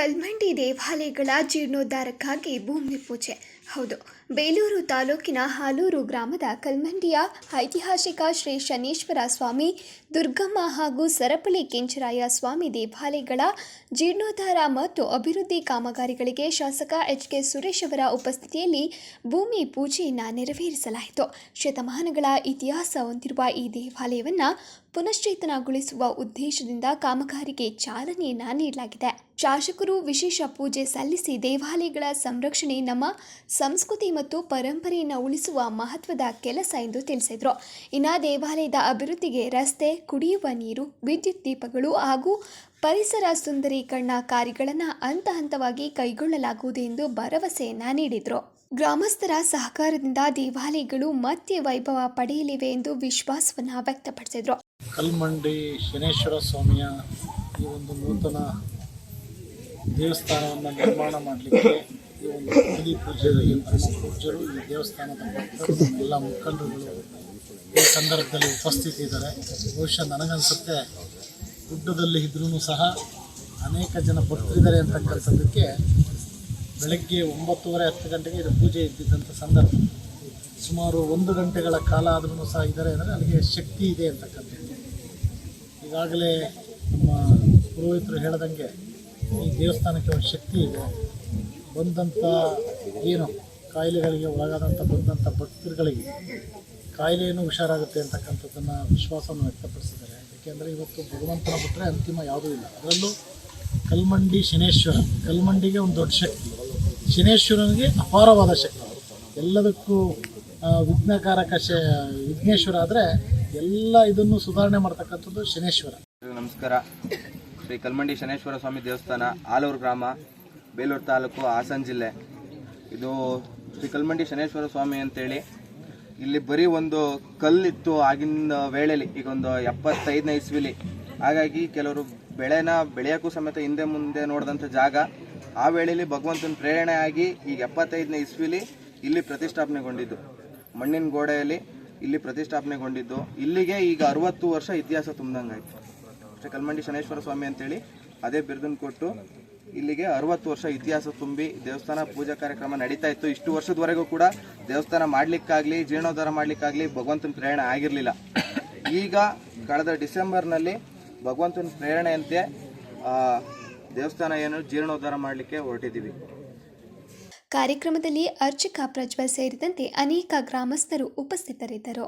ಕಲ್ಮಂಡಿ ದೇವಾಲಯಗಳ ಜೀರ್ಣೋದ್ಧಾರಕ್ಕಾಗಿ ಭೂಮಿ ಪೂಜೆ. ಹೌದು. ಬೇಲೂರು ತಾಲೂಕಿನ ಹಾಲೂರು ಗ್ರಾಮದ ಕಲ್ಮಂಡಿಯ ಐತಿಹಾಸಿಕ ಶ್ರೀ ಶನೀಶ್ವರ ಸ್ವಾಮಿ, ದುರ್ಗಮ್ಮ ಹಾಗೂ ಸರಪಳಿ ಕೆಂಚರಾಯ ಸ್ವಾಮಿ ದೇವಾಲಯಗಳ ಜೀರ್ಣೋದ್ಧಾರ ಮತ್ತು ಅಭಿವೃದ್ಧಿ ಕಾಮಗಾರಿಗಳಿಗೆ ಶಾಸಕ ಎಚ್ ಕೆ ಸುರೇಶ್ ಅವರ ಉಪಸ್ಥಿತಿಯಲ್ಲಿ ಭೂಮಿ ಪೂಜೆಯನ್ನು ನೆರವೇರಿಸಲಾಯಿತು. ಶತಮಾನಗಳ ಇತಿಹಾಸ ಹೊಂದಿರುವ ಈ ದೇವಾಲಯವನ್ನು ಪುನಶ್ಚೇತನಗೊಳಿಸುವ ಉದ್ದೇಶದಿಂದ ಕಾಮಗಾರಿಗೆ ಚಾಲನೆಯನ್ನು ನೀಡಲಾಗಿದೆ. ಶಾಸಕರು ವಿಶೇಷ ಪೂಜೆ ಸಲ್ಲಿಸಿ ದೇವಾಲಯಗಳ ಸಂರಕ್ಷಣೆ ನಮ್ಮ ಸಂಸ್ಕೃತಿ ಮತ್ತು ಪರಂಪರೆಯನ್ನು ಉಳಿಸುವ ಮಹತ್ವದ ಕೆಲಸ ಎಂದು ತಿಳಿಸಿದರು. ಇನ್ನು ದೇವಾಲಯದ ಅಭಿವೃದ್ಧಿಗೆ ರಸ್ತೆ, ಕುಡಿಯುವ ನೀರು, ವಿದ್ಯುತ್ ದೀಪಗಳು ಹಾಗೂ ಪರಿಸರ ಸುಂದರೀಕರಣ ಕಾರ್ಯಗಳನ್ನು ಹಂತ ಹಂತವಾಗಿ ಕೈಗೊಳ್ಳಲಾಗುವುದು ಎಂದು ಭರವಸೆಯನ್ನು ನೀಡಿದರು. ಗ್ರಾಮಸ್ಥರ ಸಹಕಾರದಿಂದ ದೇವಾಲಯಗಳು ಮತ್ತೆ ವೈಭವ ಪಡೆಯಲಿವೆ ಎಂದು ವಿಶ್ವಾಸವನ್ನು ವ್ಯಕ್ತಪಡಿಸಿದರು. ಕಲ್ಮಂಡಿ ಶನೇಶ್ವರ ಸ್ವಾಮಿಯ ಈ ಒಂದು ನೂತನ ದೇವಸ್ಥಾನವನ್ನು ನಿರ್ಮಾಣ ಮಾಡಲಿಕ್ಕೆ ಈ ಪೂಜ್ಯರು ಈ ದೇವಸ್ಥಾನದ ಎಲ್ಲ ಮುಖಂಡರುಗಳು ಈ ಸಂದರ್ಭದಲ್ಲಿ ಉಪಸ್ಥಿತಿ ಇದ್ದಾರೆ. ಬಹುಶಃ ನನಗನ್ಸುತ್ತೆ ಗುಡ್ಡದಲ್ಲಿ ಇದ್ರೂ ಸಹ ಅನೇಕ ಜನ ಭಕ್ತರಿದ್ದಾರೆ ಅಂತಕ್ಕಂಥದ್ದಕ್ಕೆ ಬೆಳಗ್ಗೆ ಒಂಬತ್ತುವರೆ ಹತ್ತು ಗಂಟೆಗೆ ಇದು ಪೂಜೆ ಇದ್ದಿದ್ದಂಥ ಸಂದರ್ಭ. ಸುಮಾರು ಒಂದು ಗಂಟೆಗಳ ಕಾಲ ಆದ್ರೂ ಸಹ ಇದ್ದಾರೆ ಅಂದರೆ ನನಗೆ ಶಕ್ತಿ ಇದೆ ಅಂತಕ್ಕಂಥದ್ದು. ಈಗಾಗಲೇ ನಮ್ಮ ಪುರೋಹಿತರು ಹೇಳ್ದಂಗೆ ಈ ದೇವಸ್ಥಾನಕ್ಕೆ ಒಂದು ಶಕ್ತಿ ಇದೆ. ಬಂದಂಥ ಏನು ಕಾಯಿಲೆಗಳಿಗೆ ಒಳಗಾದಂಥ ಬಂದಂಥ ಭಕ್ತರುಗಳಿಗೆ ಕಾಯಿಲೆಯನ್ನು ಹುಷಾರಾಗುತ್ತೆ ಅಂತಕ್ಕಂಥದ್ದನ್ನು ವಿಶ್ವಾಸವನ್ನು ವ್ಯಕ್ತಪಡಿಸಿದ್ದಾರೆ. ಏಕೆಂದರೆ ಇವತ್ತು ಭಗವಂತನ ಬಿಟ್ಟರೆ ಅಂತಿಮ ಯಾವುದೂ ಇಲ್ಲ. ಅದರಲ್ಲೂ ಕಲ್ಮಂಡಿ ಶನೇಶ್ವರ ಕಲ್ಮಂಡಿಗೆ ಒಂದು ದೊಡ್ಡ ಶಕ್ತಿ. ಶನೇಶ್ವರನಿಗೆ ಅಪಾರವಾದ ಶಕ್ತಿ. ಎಲ್ಲದಕ್ಕೂ ವಿಘ್ನಕಾರಕ ಶ, ವಿಘ್ನೇಶ್ವರ ಆದರೆ ಎಲ್ಲ ಇದನ್ನು ಸುಧಾರಣೆ ಮಾಡ್ತಕ್ಕಂಥದ್ದು ಶನೇಶ್ವರ. ನಮಸ್ಕಾರ. ಶ್ರೀ ಕಲ್ಮಂಡಿ ಶನೇಶ್ವರ ಸ್ವಾಮಿ ದೇವಸ್ಥಾನ, ಆಲೂರು ಗ್ರಾಮ. ಬೇಲೂರು ತಾಲೂಕು ಹಾಸನ ಜಿಲ್ಲೆ. ಇದು ಶ್ರೀ ಕಲ್ಮಂಡಿ ಶನೇಶ್ವರ ಸ್ವಾಮಿ ಅಂತೇಳಿ. ಇಲ್ಲಿ ಬರೀ ಒಂದು ಕಲ್ಲಿತ್ತು ಆಗಿನ ವೇಳೆಯಲ್ಲಿ, ಈಗ ಒಂದು ಎಪ್ಪತ್ತೈದನೇ ಇಸ್ವಿಲಿ. ಹಾಗಾಗಿ ಕೆಲವರು ಬೆಳೆನ ಬೆಳೆಯೋಕ್ಕೂ ಸಮೇತ ಹಿಂದೆ ಮುಂದೆ ನೋಡಿದಂಥ ಜಾಗ. ಆ ವೇಳೆಯಲ್ಲಿ ಭಗವಂತನ ಪ್ರೇರಣೆ ಆಗಿ ಈಗ ಎಪ್ಪತ್ತೈದನೇ ಇಸ್ವಿಲಿ ಇಲ್ಲಿ ಪ್ರತಿಷ್ಠಾಪನೆಗೊಂಡಿದ್ದು. ಮಣ್ಣಿನ ಗೋಡೆಯಲ್ಲಿ ಇಲ್ಲಿ ಪ್ರತಿಷ್ಠಾಪನೆಗೊಂಡಿದ್ದು. ಇಲ್ಲಿಗೆ ಈಗ ಅರವತ್ತು ವರ್ಷ ಇತಿಹಾಸ ತುಂಬ್ದಂಗಾಯ್ತು. ಶ್ರೀ ಕಲ್ಮಂಡಿ ಶನೇಶ್ವರ ಸ್ವಾಮಿ ಅಂತೇಳಿ ಅದೇ ಬಿರುದನ್ನು ಕೊಟ್ಟು ಇಲ್ಲಿಗೆ ಅರವತ್ತು ವರ್ಷ ಇತಿಹಾಸ ತುಂಬಿ ದೇವಸ್ಥಾನ ಪೂಜಾ ಕಾರ್ಯಕ್ರಮ ನಡೀತಾ ಇತ್ತು. ಇಷ್ಟು ವರ್ಷದವರೆಗೂ ಕೂಡ ದೇವಸ್ಥಾನ ಮಾಡಲಿಕ್ಕಾಗಲಿ, ಜೀರ್ಣೋದ್ಧಾರ ಮಾಡಲಿಕ್ಕಾಗಲಿ ಭಗವಂತನ ಪ್ರೇರಣೆ ಆಗಿರಲಿಲ್ಲ. ಈಗ ಕಳೆದ ಡಿಸೆಂಬರ್ನಲ್ಲಿ ಭಗವಂತನ ಪ್ರೇರಣೆಯಂತೆ ದೇವಸ್ಥಾನ ಏನು ಜೀರ್ಣೋದ್ಧಾರ ಮಾಡಲಿಕ್ಕೆ ಹೊರಟಿದ್ದೀವಿ. ಕಾರ್ಯಕ್ರಮದಲ್ಲಿ ಅರ್ಚಕ ಪ್ರಜ್ವಲ್ ಸೇರಿದಂತೆ ಅನೇಕ ಗ್ರಾಮಸ್ಥರು ಉಪಸ್ಥಿತರಿದ್ದರು.